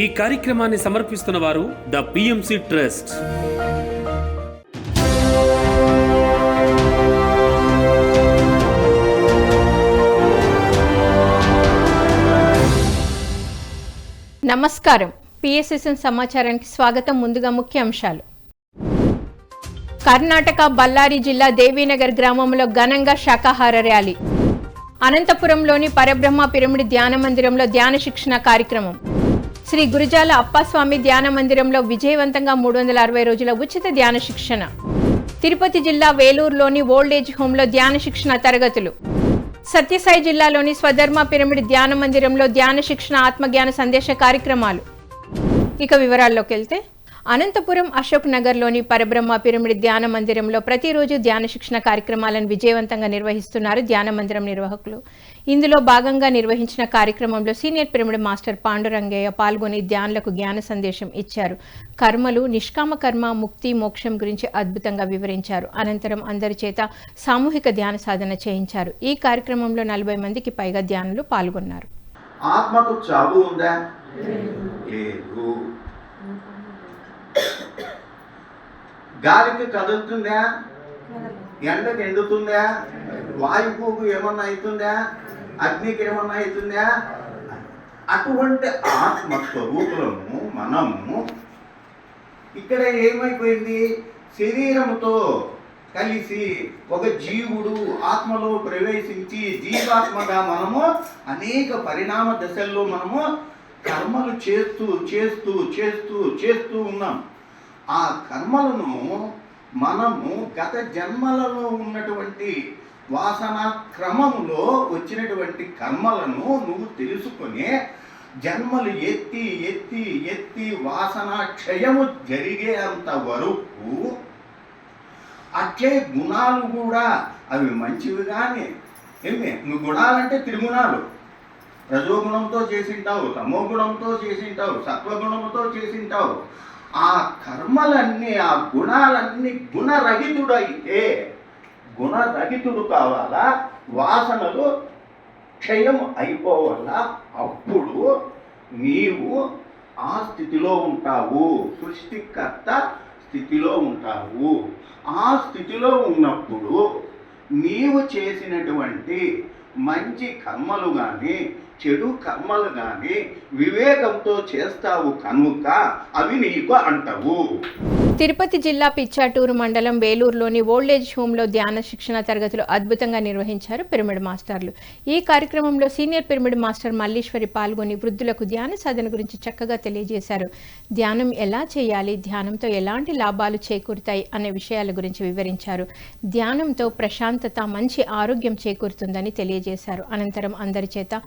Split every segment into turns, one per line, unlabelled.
ఈ కార్యక్రమాన్ని సమర్పిస్తున్న వారు ద పిఎంసి ట్రస్ట్
నమస్కారం. పిఎస్ఎస్ఎన్ సమాచారానికి స్వాగతం. ముందుగా ముఖ్య అంశాలు కర్ణాటక బళ్ళారి జిల్లా దేవీనగర్ గ్రామంలో ఘనంగా శాకాహార ర్యాలీ. అనంతపురంలోని పరబ్రహ్మ పిరమిడ్ ధ్యాన మందిరంలో ధ్యాన శిక్షణ కార్యక్రమం. శ్రీ గురుజాల అప్పాస్వామి ధ్యాన మందిరంలో విజయవంతంగా మూడు వందల అరవై రోజుల ఉచిత ధ్యాన శిక్షణ. తిరుపతి జిల్లా వేలూరులోని ఓల్డ్ ఏజ్ హోంలో ధ్యాన శిక్షణ తరగతులు. సత్యసాయి జిల్లాలోని స్వధర్మ పిరమిడ్ ధ్యాన మందిరంలో ధ్యాన శిక్షణ ఆత్మజ్ఞాన సందేశ కార్యక్రమాలు. ఇక వివరాల్లోకి వెళ్తే అనంతపురం అశోక్ నగర్లోని పరబ్రహ్మ పిరమిడ్ ధ్యాన మందిరంలో ప్రతిరోజు ధ్యాన శిక్షణ కార్యక్రమాలను విజయవంతంగా నిర్వహిస్తున్నారు ధ్యాన మందిరం నిర్వాహకులు. ఇందులో భాగంగా నిర్వహించిన కార్యక్రమంలో సీనియర్ పిరమిడ్ మాస్టర్ పాండురంగయ్య పాల్గొని ధ్యానులకు జ్ఞాన సందేశం ఇచ్చారు. కర్మలు నిష్కామ కర్మ ముక్తి మోక్షం గురించి అద్భుతంగా వివరించారు. అనంతరం అందరి చేత సామూహిక ధ్యాన సాధన చేయించారు. ఈ కార్యక్రమంలో నలభై మందికి పైగా ధ్యానులు పాల్గొన్నారు.
ఆత్మకు చావు ఉందా? లేదు. గాలికి కదులుతుందా? ఎండకి ఎండుతుందా వాయువుకు ఏమన్నా అవుతుందా? అగ్నికి ఏమన్నా అవుతుందా? అటువంటి ఆత్మ స్వరూపులము మనము ఇక్కడ ఏమైపోయింది? శరీరముతో కలిసి ఒక జీవుడు ఆత్మలో ప్రవేశించి జీవాత్మగా మనము అనేక పరిణామ దశల్లో మనము కర్మలు చేస్తూ చేస్తూ చేస్తూ చేస్తూ ఉన్నాం. ఆ కర్మలను మనము గత జన్మలలో ఉన్నటువంటి వాసన క్రమములో వచ్చినటువంటి కర్మలను నువ్వు తెలుసుకొని జన్మలు ఎత్తి ఎత్తి ఎత్తి వాసన క్షయము జరిగేంత వరకు అట్లే గుణాలు కూడా అవి మంచివి కానీ. ఏమి? నువ్వు గుణాలంటే త్రిగుణాలు. రజోగుణంతో చేసింటావు తమోగుణంతో చేసింటావు సత్వగుణంతో చేసింటావు. ఆ కర్మలన్నీ ఆ గుణాలన్నీ గుణరహితుడైతే గుణరహితుడు కావాలా? వాసనలు క్షయం అయిపోవాలా అప్పుడు నీవు ఆ స్థితిలో ఉంటావు. సృష్టికర్త స్థితిలో ఉంటావు. ఆ స్థితిలో ఉన్నప్పుడు నీవు చేసినటువంటి మంచి కర్మలు కానీ చెడు కర్మలు కానీ వివేకంతో చేస్తావు కనుక అవి నీకు అంటవు.
తిరుపతి జిల్లా పిచ్చాటూరు మండలం వేలూరులోని ఓల్డేజ్ హోంలో ధ్యాన శిక్షణ తరగతులు అద్భుతంగా నిర్వహించారు పిరమిడ్ మాస్టర్లు. ఈ కార్యక్రమంలో సీనియర్ పిరమిడ్ మాస్టర్ మల్లీశ్వరి పాల్గొని వృద్ధులకు ధ్యాన సాధన గురించి చక్కగా తెలియజేశారు. ధ్యానం ఎలా చేయాలి? ధ్యానంతో ఎలాంటి లాభాలు చేకూరుతాయి? అనే విషయాల గురించి వివరించారు. ధ్యానంతో ప్రశాంతత మంచి ఆరోగ్యం చేకూరుతుందని తెలియజేశారు. అనంతరం అందరి చేత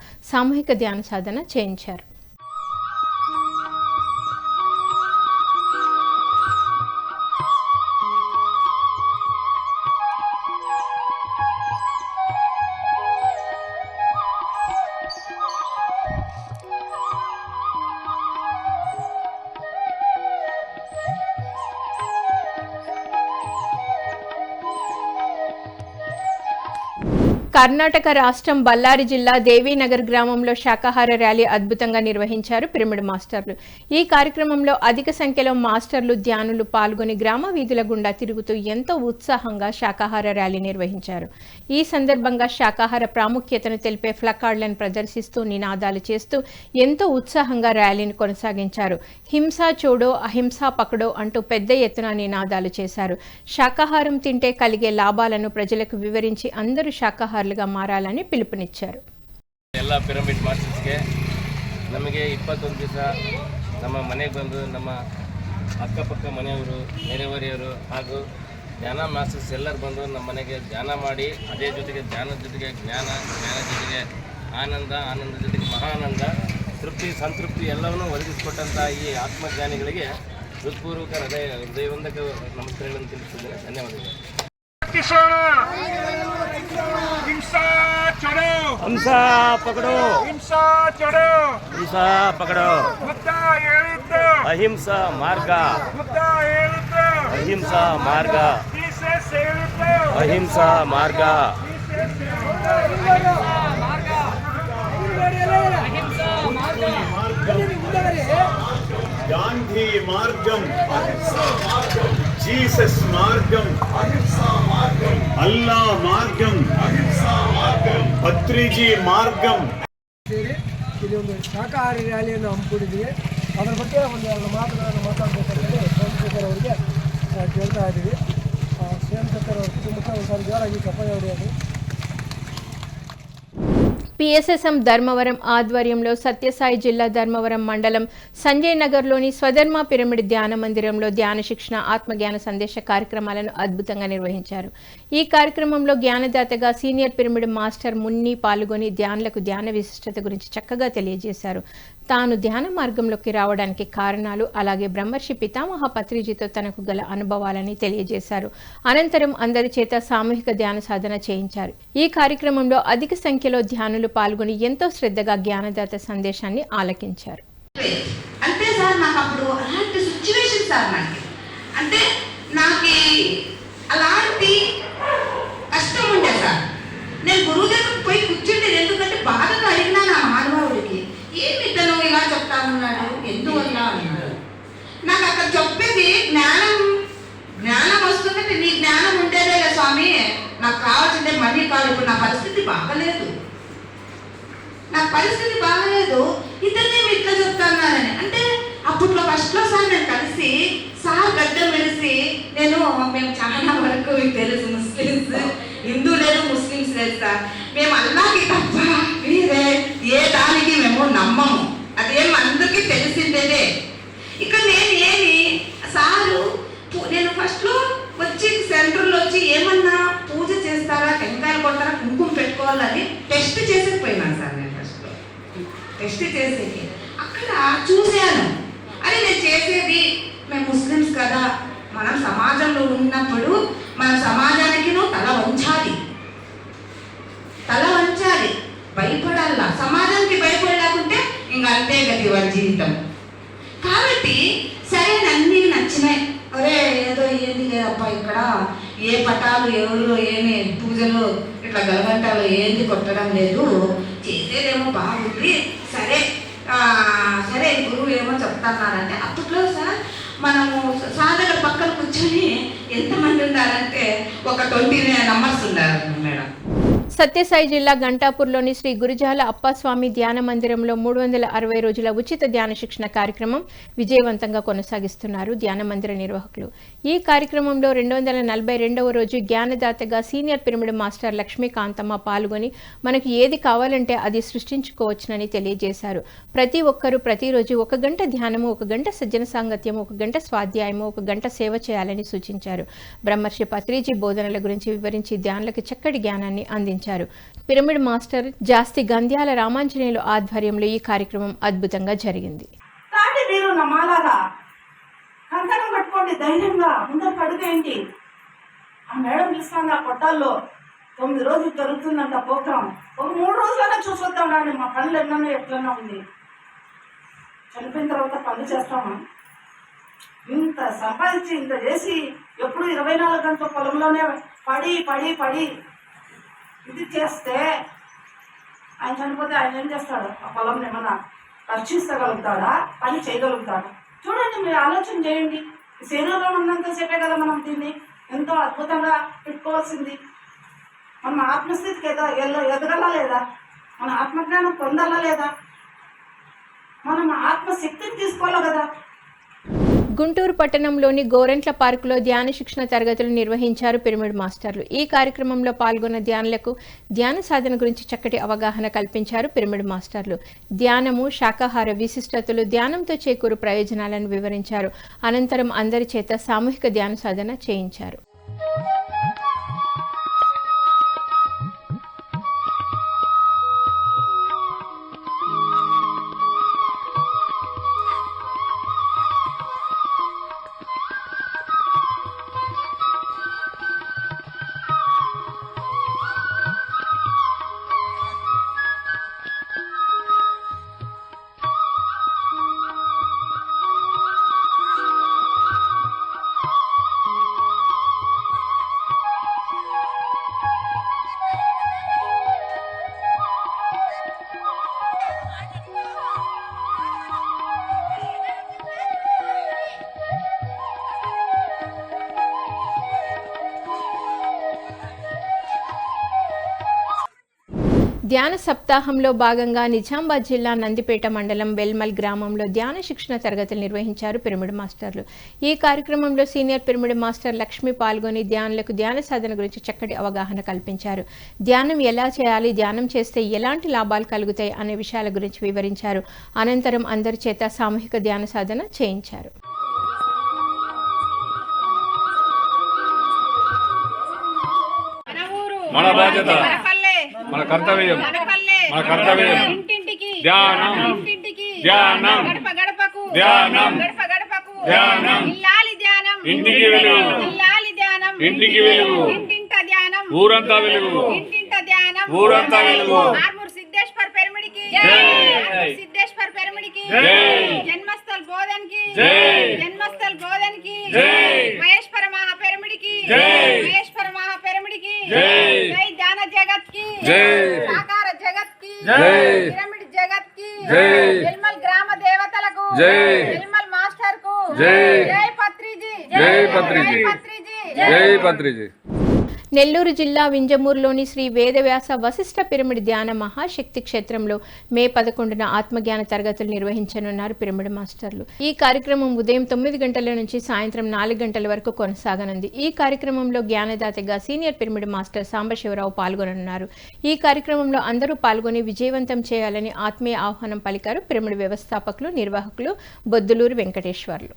సామూహిక ధ్యాన సాధన చేయించారు. కర్ణాటక రాష్ట్రం బళ్ళారి జిల్లా దేవీనగర్ గ్రామంలో శాకాహార ర్యాలీ అద్భుతంగా నిర్వహించారు పిరమిడ్ మాస్టర్లు. ఈ కార్యక్రమంలో అధిక సంఖ్యలో మాస్టర్లు ధ్యానులు పాల్గొని గ్రామ వీధుల గుండా తిరుగుతూ ఎంతో ఉత్సాహంగా శాకాహార ర్యాలీ నిర్వహించారు. ఈ సందర్భంగా శాకాహార ప్రాముఖ్యతను తెలిపే ఫ్లకార్డులను ప్రదర్శిస్తూ నినాదాలు చేస్తూ ఎంతో ఉత్సాహంగా ర్యాలీని కొనసాగించారు. హింస చూడో అహింసా పకడో అంటూ పెద్ద ఎత్తున నినాదాలు చేశారు. శాకాహారం తింటే కలిగే లాభాలను ప్రజలకు వివరించి అందరూ శాకాహారులుగా మారాలని పిలుపునిచ్చారు
ಎಲ್ಲ ಪಿರಮಿಡ್ ಮಾಸ್ಟರ್ಸ್ಗೆ ನಮಗೆ ಇಪ್ಪತ್ತೊಂದು ದಿವಸ ನಮ್ಮ ಮನೆಗೆ ಬಂದು ನಮ್ಮ ಅಕ್ಕಪಕ್ಕ ಮನೆಯವರು ನೆರೆಹೊರೆಯವರು ಹಾಗೂ ಧ್ಯಾನ ಮಾಸ್ಟರ್ಸ್ ಎಲ್ಲರೂ ಬಂದು ನಮ್ಮ ಮನೆಗೆ ಧ್ಯಾನ ಮಾಡಿ ಅದೇ ಜೊತೆಗೆ ಧ್ಯಾನದ ಜೊತೆಗೆ ಜ್ಞಾನ ಜ್ಞಾನ ಜೊತೆಗೆ ಆನಂದ ಆನಂದ ಜೊತೆಗೆ ಮಹಾನಂದ ತೃಪ್ತಿ ಸಂತೃಪ್ತಿ ಎಲ್ಲವನ್ನೂ ಒದಗಿಸಿಕೊಟ್ಟಂಥ ಈ ಆತ್ಮಜ್ಞಾನಿಗಳಿಗೆ ಹೃತ್ಪೂರ್ವಕ ಹೃದಯ ಹೃದಯವಂದಕ ನಮಸ್ಕಾರಗಳನ್ನು ತಿಳಿಸುತ್ತೇನೆ ಧನ್ಯವಾದಗಳು
શિક્ષણ હિંસા ચડો
હિંસા પકડો
હિંસા ચડો
હિંસા પકડો
મુદ્દા ಹೇಳಿದ್ದು
ಅಹಿಂಸಾ ಮಾರ್ಗ
ಮುದ್ದ ಹೇಳಿದ್ದು
ಅಹಿಂಸಾ ಮಾರ್ಗ
ಟಿಸೆಸ್ ಹೇಳಿದ್ದು
ಅಹಿಂಸಾ ಮಾರ್ಗ ಗಾಂಧಿ
ಮಾರ್ಗಂ
ಅಹಿಂಸಾ ಮಾರ್ಗಂ జీసస్ మార్గం అల్లా మార్గం ಪತ್ರಿಜಿ ಮಾರ್ಗಂ
ಸೇರಿ ಇಲ್ಲಿ ಒಂದು ಶಾಖಾಹಾರಿ ರ್ಯಾಲಿಯನ್ನು ಹಮ್ಮಿಕೊಂಡಿದ್ದೀವಿ ಅದರ ಬಗ್ಗೆ ಒಂದು ಎರಡು ಮಾತುಗಳನ್ನು ಮಾತಾಡಬೇಕಾದ್ರೆ ಸೋಮಶೇಖರ್ ಅವರಿಗೆ ಆ, ಕೇಳ್ತಾ ಇದ್ದೀವಿ ಆ, ಸೋಮಶೇಖರ್ ಅವ್ರ ಕುಟುಂಬಕ್ಕೆ ಒಂದ್ಸಾರಿ ಜೋರಾಗಿ ಚಪ್ಪಾಳೆ ಹೊಡೆಯೋದು
పిఎస్ఎస్ఎం ధర్మవరం ఆధ్వర్యంలో సత్యసాయి జిల్లా ధర్మవరం మండలం సంజయ్ నగర్లోని స్వధర్మ పిరమిడ్ ధ్యాన మందిరంలో ధ్యాన శిక్షణ ఆత్మజ్ఞాన సందేశ కార్యక్రమాలను అద్భుతంగా నిర్వహించారు. ఈ కార్యక్రమంలో జ్ఞానదాతగా సీనియర్ పిరమిడ్ మాస్టర్ మున్ని పాల్గొని ధ్యానులకు ధ్యాన విశిష్టత గురించి చక్కగా తెలియజేశారు. తాను ధ్యాన మార్గంలోకి రావడానికి కారణాలు అలాగే బ్రహ్మర్షి పితామహ పత్రిజీతో తనకు గల అనుభవాలని తెలియజేశారు. అనంతరం అందరి చేత సామూహిక ధ్యాన సాధన చేయించారు. ఈ కార్యక్రమంలో అధిక సంఖ్యలో ధ్యానులు పాల్గొని ఎంతో శ్రద్ధగా జ్ఞానదాత సందేశాన్ని ఆలకించారు.
అంటే సార్ నాకు అప్పుడు అలాంటి సిచ్యువేషన్ సార్ నాకు. అంటే నాకు అలాంటి జ్ఞానం. జ్ఞానం వస్తుందంటే నీ జ్ఞానం ఉండేదే స్వామి నాకు కావాల్సిందే మనీ కాదు ఇప్పుడు నా పరిస్థితి బాగలేదు. నా పరిస్థితి బాగలేదు ఇతన్ని ఇట్లా చెప్తున్నానని అంటే అప్పట్లో ఫస్ట్లో సార్ నేను కలిసి సార్ గడ్డం మెలిసి నేను మేము చాలా వరకు మీకు తెలుసు ముస్లిమ్స్ హిందూ లేదు ముస్లిమ్స్ లేదు సార్. మేము అల్లాకి తప్ప వేరే ఏ దానికి మేము నమ్మము. అదేం అందరికీ తెలిసిందేదే ఇక నేను ఏమి సారు నేను ఫస్ట్లో వచ్చి సెంటర్లో వచ్చి ఏమన్నా పూజ చేస్తారా టెంకాయలు కొట్టారా కుంకుమ పెట్టుకోవాలని టెస్ట్ చేసేకపోయినాను సార్ నేను ఫస్ట్లో టెస్ట్ చేసేది అక్కడ చూశాను. అరే నేను చేసేది మేము ముస్లిమ్స్ కదా మనం సమాజంలో ఉన్నప్పుడు మన సమాజానికి నువ్వు తల వంచాలి. తల వంచాలి. భయపడాలా? సమాజానికి భయపడలేకుంటే ఇంక అంతే గతి వారి జీవితం. కాబట్టి సరే అన్నీ నచ్చినాయి అరే ఏదో ఏంది లేదప్పా ఇక్కడ ఏ పటాలు ఎవరు ఏమి పూజలు ఇట్లా గలగంటాలు ఏంది కొట్టడం లేదు. చేసేదేమో బాగుంది. సరే సరే గురువు ఏమో చెప్తున్నారంటే అప్పట్లో సార్ మనము సాధన పక్కన కూర్చొని ఎంతమంది ఉండాలంటే ఒక ట్వంటీ నెంబర్స్ ఉన్నారు మేడం.
సత్యసాయి జిల్లా గంటాపూర్లోని శ్రీ గురుజాల అప్పస్వామి ధ్యాన మందిరంలో మూడు వందల అరవై రోజుల ఉచిత ధ్యాన శిక్షణ కార్యక్రమం విజయవంతంగా కొనసాగిస్తున్నారు ధ్యాన మందిర నిర్వాహకులు. ఈ కార్యక్రమంలో రెండు వందల నలభై రెండవ రోజు జ్ఞానదాతగా సీనియర్ పిరమిడ్ మాస్టర్ లక్ష్మీకాంతమ్మ పాల్గొని మనకు ఏది కావాలంటే అది సృష్టించుకోవచ్చునని తెలియజేశారు. ప్రతి ఒక్కరూ ప్రతిరోజు ఒక గంట ధ్యానము ఒక గంట సజ్జన సాంగత్యము ఒక గంట స్వాధ్యాయము ఒక గంట సేవ చేయాలని సూచించారు. బ్రహ్మర్షి పత్రిజీ బోధనల గురించి వివరించి ధ్యానులకు చక్కటి జ్ఞానాన్ని అందించారు. పిరమిడ్ మాస్టర్ జాస్తి గంధ్యాల రామాంజనేయులు ఆధ్వర్యంలో ఈ కార్యక్రమం అద్భుతంగా జరిగింది.
కానీ మీరు నమ్మాలారా కంకణం కట్టుకోండి ధైర్యంగా. ముందరకు అడుగేయండి. ఆ మేడం పిలుస్తాను ఆ కొట్టాల్లో. తొమ్మిది రోజులు జరుగుతుందంట ప్రోగ్రాం. ఒక మూడు రోజులైనా చూసొద్దాం రాండి మా పనులు ఎన్నో ఎట్లన్నా ఉంది. చనిపోయిన తర్వాత పనులు చేస్తామా? ఇంత సంపాదించి ఇంత చేసి ఎప్పుడు ఇరవై నాలుగు గంటల పొలంలోనే పడి పడి పడి ఇది చేస్తే ఆయన చనిపోతే ఆయన ఏం చేస్తాడు? ఆ పొలం ఏమన్నా రక్షించగలుగుతాడా? పని చేయగలుగుతాడా? చూడండి మీరు ఆలోచన చేయండి. ఈ శరీరంలో ఉన్నంతసేపే కదా మనం దీన్ని ఎంతో అద్భుతంగా పెట్టుకోవాల్సింది. మనం ఆత్మస్థితికి ఎద ఎల్ల- ఎదగలా లేదా? మన ఆత్మజ్ఞానం పొందాలా లేదా? మనం ఆత్మశక్తిని తీసుకోవాలి కదా?
గుంటూరు పట్టణంలోని గోరెంట్ల పార్కులో ధ్యాన శిక్షణ తరగతులు నిర్వహించారు పిరమిడ్ మాస్టర్లు. ఈ కార్యక్రమంలో పాల్గొన్న ధ్యానులకు ధ్యాన సాధన గురించి చక్కటి అవగాహన కల్పించారు పిరమిడ్ మాస్టర్లు. ధ్యానము శాకాహార విశిష్టతలు ధ్యానంతో చేకూరు ప్రయోజనాలను వివరించారు. అనంతరం అందరి చేత సామూహిక ధ్యాన సాధన చేయించారు. ధ్యాన సప్తాహంలో భాగంగా నిజామాబాద్ జిల్లా నందిపేట మండలం వెల్మల్ గ్రామంలో ధ్యాన శిక్షణ తరగతులు నిర్వహించారు పిరమిడ్ మాస్టర్లు. ఈ కార్యక్రమంలో సీనియర్ పిరమిడ్ మాస్టర్ లక్ష్మి పాల్గొని ధ్యానులకు ధ్యాన సాధన గురించి చక్కటి అవగాహన కల్పించారు. ధ్యానం ఎలా చేయాలి ధ్యానం చేస్తే ఎలాంటి లాభాలు కలుగుతాయి అనే విషయాల గురించి వివరించారు. అనంతరం అందరి చేత సామూహిక ధ్యాన సాధన చేయించారు.
మన బాధ్యత. మన కర్తవ్యం. మన కర్తవ్యం. ధ్యానం. ధ్యానం. ధ్యానం. ధ్యానం. ఇంటికి వెలుగు. ఇంటికి వెలుగు. ఊరంతా వెలుగు. ఊరంతా వెలుగు.
సిద్ధేశ్వర్ పెరమిడికి. సిద్ధేశ్వర్. జన్మస్థల్ బోధన్కి.
జై.
జన్మస్థల్ బోధన్కి.
జై.
పిరమిడ్ జగత్ కి
జై.
నిర్మల్ గ్రామ దేవతలకు
జై.
నిర్మల్ మాస్టర్ కు
జై.
జై పత్రిజీ
జై పత్రిజీ.
జై పత్రిజీ
జై పత్రిజీ
నెల్లూరు జిల్లా వింజమూరులోని శ్రీ వేదవ్యాస వశిష్ఠ పిరమిడ్ ధ్యాన మహాశక్తి క్షేత్రంలో మే పదకొండున ఆత్మజ్ఞాన తరగతులు నిర్వహించనున్నారు పిరమిడ్ మాస్టర్లు. ఈ కార్యక్రమం ఉదయం తొమ్మిది గంటల నుంచి సాయంత్రం నాలుగు గంటల వరకు కొనసాగనుంది. ఈ కార్యక్రమంలో జ్ఞానదాతగా సీనియర్ పిరమిడ్ మాస్టర్ సాంబశివరావు పాల్గొననున్నారు. ఈ కార్యక్రమంలో అందరూ పాల్గొని విజయవంతం చేయాలని ఆత్మీయ ఆహ్వానం పలికారు పిరమిడ్ వ్యవస్థాపకులు నిర్వాహకులు బొద్దులూరు వెంకటేశ్వర్లు.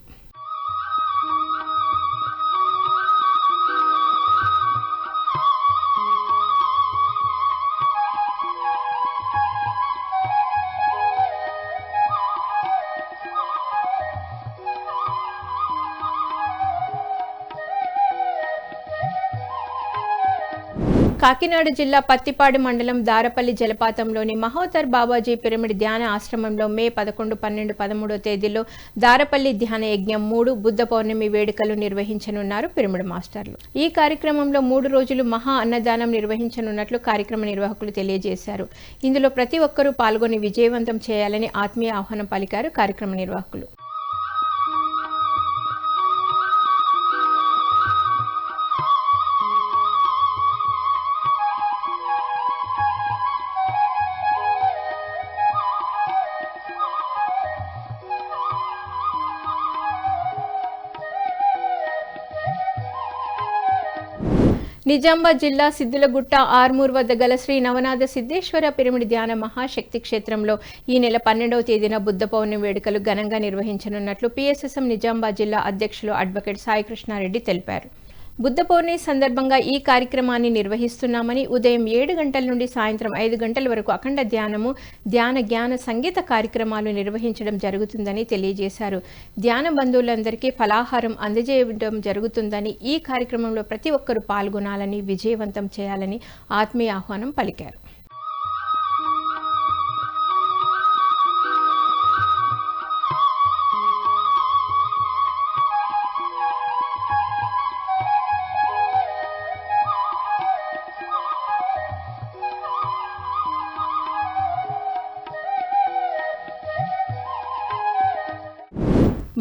కాకినాడ జిల్లా పత్తిపాడు మండలం దారపల్లి జలపాతంలోని మహోదర్ బాబాజీ పిరమిడ్ ధ్యాన ఆశ్రమంలో మే పదకొండు పన్నెండు పదమూడో తేదీలో దారపల్లి ధ్యాన యజ్ఞం మూడు బుద్ధ పౌర్ణమి వేడుకలు నిర్వహించనున్నారు పిరమిడ్ మాస్టర్లు. ఈ కార్యక్రమంలో మూడు రోజులు మహా అన్నదానం నిర్వహించనున్నట్లు కార్యక్రమ నిర్వాహకులు తెలియజేశారు. ఇందులో ప్రతి ఒక్కరూ పాల్గొని విజయవంతం చేయాలని ఆత్మీయ ఆహ్వానం పలికారు కార్యక్రమ నిర్వాహకులు. నిజామాబాద్ జిల్లా సిద్దులగుట్ట ఆర్మూర్ వద్ద గల శ్రీ నవనాథ సిద్ధేశ్వర పిరమిడ్ ధ్యాన మహాశక్తి క్షేత్రంలో ఈ నెల పన్నెండవ తేదీన బుద్ధ పౌర్ణమి వేడుకలు ఘనంగా నిర్వహించనున్నట్లు పిఎస్ఎస్ఎం నిజామాబాద్ జిల్లా అధ్యక్షులు అడ్వకేట్ సాయికృష్ణారెడ్డి తెలిపారు. బుద్ధ పౌర్ణమి సందర్భంగా ఈ కార్యక్రమాన్ని నిర్వహిస్తున్నామని ఉదయం ఏడు గంటల నుండి సాయంత్రం ఐదు గంటల వరకు అఖండ ధ్యానము ధ్యాన జ్ఞాన సంగీత కార్యక్రమాలు నిర్వహించడం జరుగుతుందని తెలియజేశారు. ధ్యాన బంధువులందరికీ ఫలాహారం అందజేయడం జరుగుతుందని ఈ కార్యక్రమంలో ప్రతి ఒక్కరూ పాల్గొనాలని విజయవంతం చేయాలని ఆత్మీయ ఆహ్వానం పలికారు.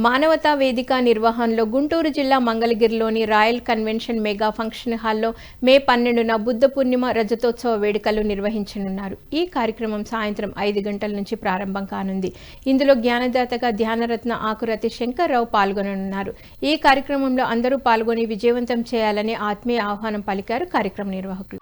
మానవతా వేదిక నిర్వహణలో గుంటూరు జిల్లా మంగళగిరిలోని రాయల్ కన్వెన్షన్ మెగా ఫంక్షన్ హాల్లో మే పన్నెండున బుద్ధ పూర్ణిమ రజతోత్సవ వేడుకలు నిర్వహించనున్నారు. ఈ కార్యక్రమం సాయంత్రం ఐదు గంటల నుంచి ప్రారంభం కానుంది. ఇందులో జ్ఞానదాతగా ధ్యానరత్న ఆకురతి శంకర్రావు పాల్గొననున్నారు. ఈ కార్యక్రమంలో అందరూ పాల్గొని విజయవంతం చేయాలని ఆత్మీయ ఆహ్వానం పలికారు కార్యక్రమ నిర్వాహకులు.